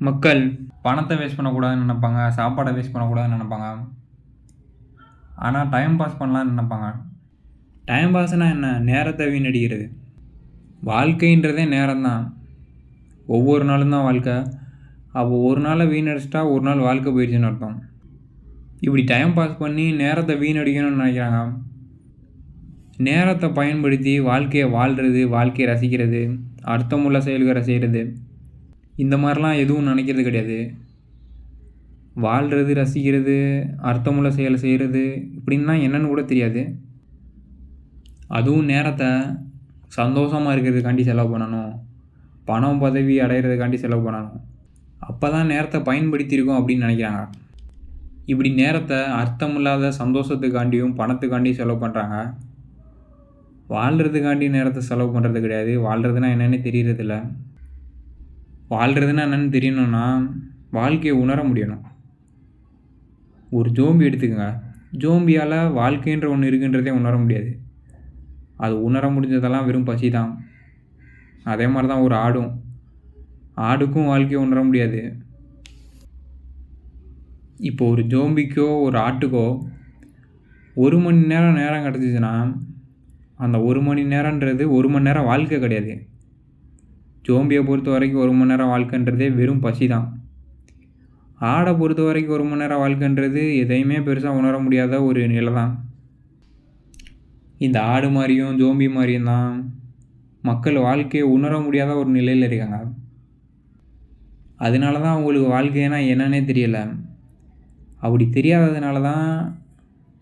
மக்கள் பணத்தை வேஸ்ட் பண்ணக்கூடாதுன்னு நினைப்பாங்க சாப்பாடை வேஸ்ட் பண்ணக்கூடாதுன்னு நினைப்பாங்க. ஆனால் டைம் பாஸ் பண்ணலான்னு நினைப்பாங்க. டைம் பாஸ்னால் என்ன? நேரத்தை வீணடிக்கிறது. வாழ்க்கைன்றதே நேரம்தான். ஒவ்வொரு நாளும் தான் வாழ்க்கை. அப்போ ஒரு நாளை வீணடிச்சிட்டா ஒரு நாள் வாழ்க்கை போயிடுச்சுன்னு அர்த்தம். இப்படி டைம் பாஸ் பண்ணி நேரத்தை வீணடிக்கணும்னு நினைக்கிறாங்க. நேரத்தை பயன்படுத்தி வாழ்க்கையை வாழ்கிறது வாழ்க்கையை ரசிக்கிறது அர்த்தமுள்ள செயல்களை செய்கிறது இந்த மாதிரிலாம் எதுவும் நினைக்கிறது கிடையாது. வாழ்கிறது ரசிக்கிறது அர்த்தமுள்ள செயலை செய்கிறது இப்படின்னா என்னன்னு கூட தெரியாது. அதுவும் நேரத்தை சந்தோஷமாக இருக்கிறதுக்காண்டி செலவு பண்ணணும். பணம் பதவி அடையிறதுக்காண்டி செலவு பண்ணணும். அப்போ தான் நேரத்தை பயன்படுத்தியிருக்கோம் அப்படின்னு நினைக்கிறாங்க. இப்படி நேரத்தை அர்த்தமில்லாத சந்தோஷத்துக்காண்டியும் பணத்துக்காண்டியும் செலவு பண்ணுறாங்க வாழ்கிறதுக்காண்டி நேரத்தை செலவு பண்ணுறது கிடையாது. வாழ்கிறதுனா என்னென்னு தெரியறதில்ல. வாழ்கிறதுனா என்னென்னு தெரியணும்னா வாழ்க்கையை உணர முடியணும். ஒரு ஜோம்பி எடுத்துக்கோங்க. ஜோம்பியால் வாழ்க்கைன்ற ஒன்று இருக்குன்றதே உணர முடியாது. அது உணர முடிஞ்சதெல்லாம் வெறும் பசி தான். அதே மாதிரி தான் ஒரு ஆடும். ஆடுக்கும் வாழ்க்கையை உணர முடியாது. இப்போ ஒரு ஜோம்பிக்கோ ஒரு ஆட்டுக்கோ ஒரு மணி நேரம் நேரம் கிடச்சிச்சின்னா அந்த ஒரு மணி நேரன்றது ஒரு மணி நேரம் வாழ்க்கை கிடையாது. ஜோம்பியை பொறுத்த வரைக்கும் ஒரு மணி நேரம் வாழ்க்கைன்றதே வெறும் பசி தான். ஆடை பொறுத்த வரைக்கும் ஒரு மணி நேரம் வாழ்க்கைன்றது எதையுமே பெருசாக உணர முடியாத ஒரு நிலை தான். இந்த ஆடு மாதிரியும் ஜோம்பி மாதிரியும் தான் மக்கள் வாழ்க்கையை உணர முடியாத ஒரு நிலையில் இருக்காங்க. அதனால தான் அவங்களுக்கு வாழ்க்கைனா என்னன்னே தெரியலை. அப்படி தெரியாததுனால தான்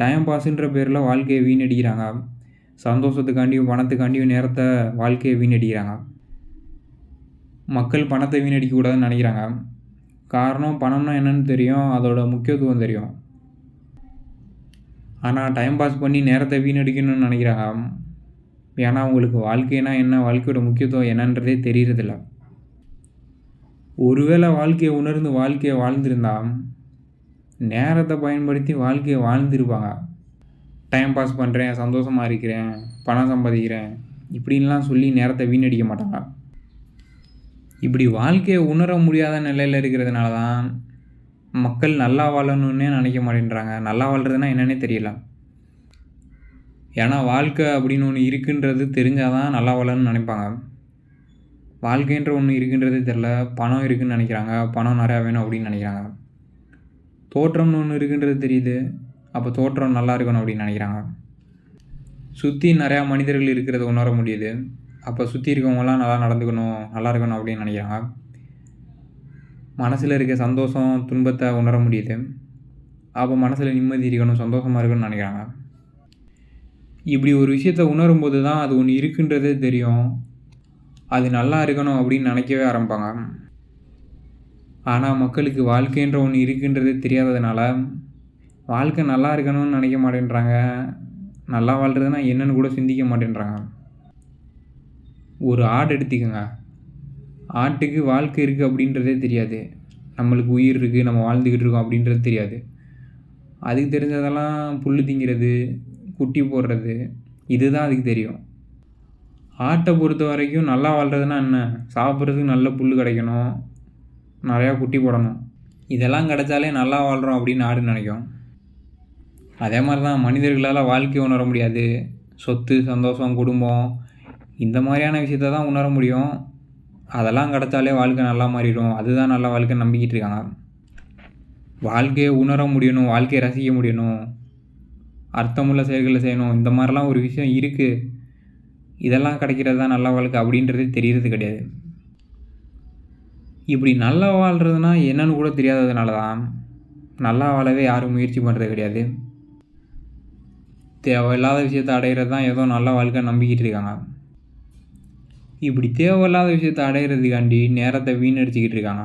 டைம் பாஸுன்ற பேரில் வாழ்க்கையை வீணடிக்கிறாங்க. சந்தோஷத்துக்காண்டியும் பணத்துக்காண்டியும் நேரத்தை வாழ்க்கையை வீணடிக்கிறாங்க. மக்கள் பணத்தை வீணடிக்கக்கூடாதுன்னு நினைக்கிறாங்க. காரணம் பணம்னா என்னன்னு தெரியும் அதோட முக்கியத்துவம் தெரியும். ஆனால் டைம் பாஸ் பண்ணி நேரத்தை வீணடிக்கணும்னு நினைக்கிறாங்க. ஏன்னா அவங்களுக்கு வாழ்க்கைனா என்ன வாழ்க்கையோட முக்கியத்துவம் என்னன்றதே தெரியறதில்ல. ஒருவேளை வாழ்க்கையை உணர்ந்து வாழ்க்கையை வாழ்ந்திருந்தா நேரத்தை பயன்படுத்தி வாழ்க்கையை வாழ்ந்திருப்பாங்க. டைம் பாஸ் பண்ணுறேன் சந்தோஷமாக இருக்கிறேன் பணம் சம்பாதிக்கிறேன் இப்படின்லாம் சொல்லி நேரத்தை வீணடிக்க மாட்டாங்க. இப்படி வாழ்க்கையை உணர முடியாத நிலையில் இருக்கிறதுனால தான் மக்கள் நல்லா வாழணுன்னே நினைக்க மாட்டேன்றாங்க. நல்லா வாழ்கிறதுனா என்னன்னே தெரியல. ஏன்னா வாழ்க்கை அப்படின்னு ஒன்று இருக்குன்றது தெரிஞ்சால் தான் நல்லா வாழணும்னு நினைப்பாங்க. வாழ்க்கைன்ற ஒன்று இருக்குன்றதே தெரில பணம் இருக்குதுன்னு நினைக்கிறாங்க. பணம் நிறையா வேணும் அப்படின்னு நினைக்கிறாங்க. தோற்றம்னு ஒன்று இருக்குன்றது தெரியுது. அப்போ தோற்றம் நல்லா இருக்கணும் அப்படின்னு நினைக்கிறாங்க. சுற்றி நிறையா மனிதர்கள் இருக்கிறத உணர முடியுது. அப்போ சுற்றி இருக்கவங்களாம் நல்லா நடந்துக்கணும் நல்லா இருக்கணும் அப்படின்னு நினைக்கிறாங்க. மனசில் இருக்க சந்தோஷம் துன்பத்தை உணர முடியுது. அப்போ மனசில் நிம்மதி இருக்கணும் சந்தோஷமாக இருக்கணும்னு நினைக்கிறாங்க. இப்படி ஒரு விஷயத்தை உணரும்போது தான் அது ஒன்று இருக்குன்றதே தெரியும். அது நல்லா இருக்கணும் அப்படின்னு நினைக்கவே ஆரம்பிப்பாங்க. ஆனால் மக்களுக்கு வாழ்க்கைன்ற ஒன்று இருக்குன்றதே தெரியாததுனால வாழ்க்கை நல்லா இருக்கணும்னு நினைக்க மாட்டேன்றாங்க. நல்லா வாழ்கிறதுனா என்னன்னு கூட சிந்திக்க மாட்டேன்றாங்க. ஒரு ஆடு எடுத்துக்கோங்க. ஆட்டுக்கு வாழ்க்கை இருக்குது அப்படின்றதே தெரியாது. நம்மளுக்கு உயிர் இருக்குது நம்ம வாழ்ந்துக்கிட்டு இருக்கோம் அப்படின்றது தெரியாது. அதுக்கு தெரிஞ்சதெல்லாம் புல் திங்கிறது குட்டி போடுறது இதுதான் அதுக்கு தெரியும். ஆட்டை பொறுத்த வரைக்கும் நல்லா வாழ்கிறதுனா என்ன? சாப்பிட்றதுக்கு நல்ல புல் கிடைக்கணும். நிறையா குட்டி போடணும். இதெல்லாம் கிடைச்சாலே நல்லா வாழ்கிறோம் அப்படின்னு ஆடு நினைக்கும். அதே மாதிரி தான் மனிதர்களால் வாழ்க்கை உணர முடியாது. சொத்து சந்தோஷம் குடும்பம் இந்த மாதிரியான விஷயத்த தான் உணர முடியும். அதெல்லாம் கிடச்சாலே வாழ்க்கை நல்லா மாறிடும். அதுதான் நல்லா வாழ்க்கை நம்பிக்கிட்டு இருக்காங்க. வாழ்க்கையை உணர முடியணும் வாழ்க்கையை ரசிக்க முடியணும். அர்த்தமுள்ள செயல்களை செய்யணும். இந்த மாதிரிலாம் ஒரு விஷயம் இருக்குது இதெல்லாம் கிடைக்கிறது தான் நல்ல வாழ்க்கை அப்படின்றதே தெரியறது கிடையாது. இப்படி நல்லா வாழ்கிறதுனா என்னன்னு கூட தெரியாததுனால தான் நல்லா வாழவே யாரும் முயற்சி பண்ணுறது கிடையாது. தேவையில்லாத விஷயத்தை அடையிறது தான் ஏதோ நல்ல வாழ்க்கை நம்பிக்கிட்டு இருக்காங்க. இப்படி தேவையில்லாத விஷயத்தை அடையிறதுக்காண்டி நேரத்தை வீணடிச்சிக்கிட்டு இருக்காங்க.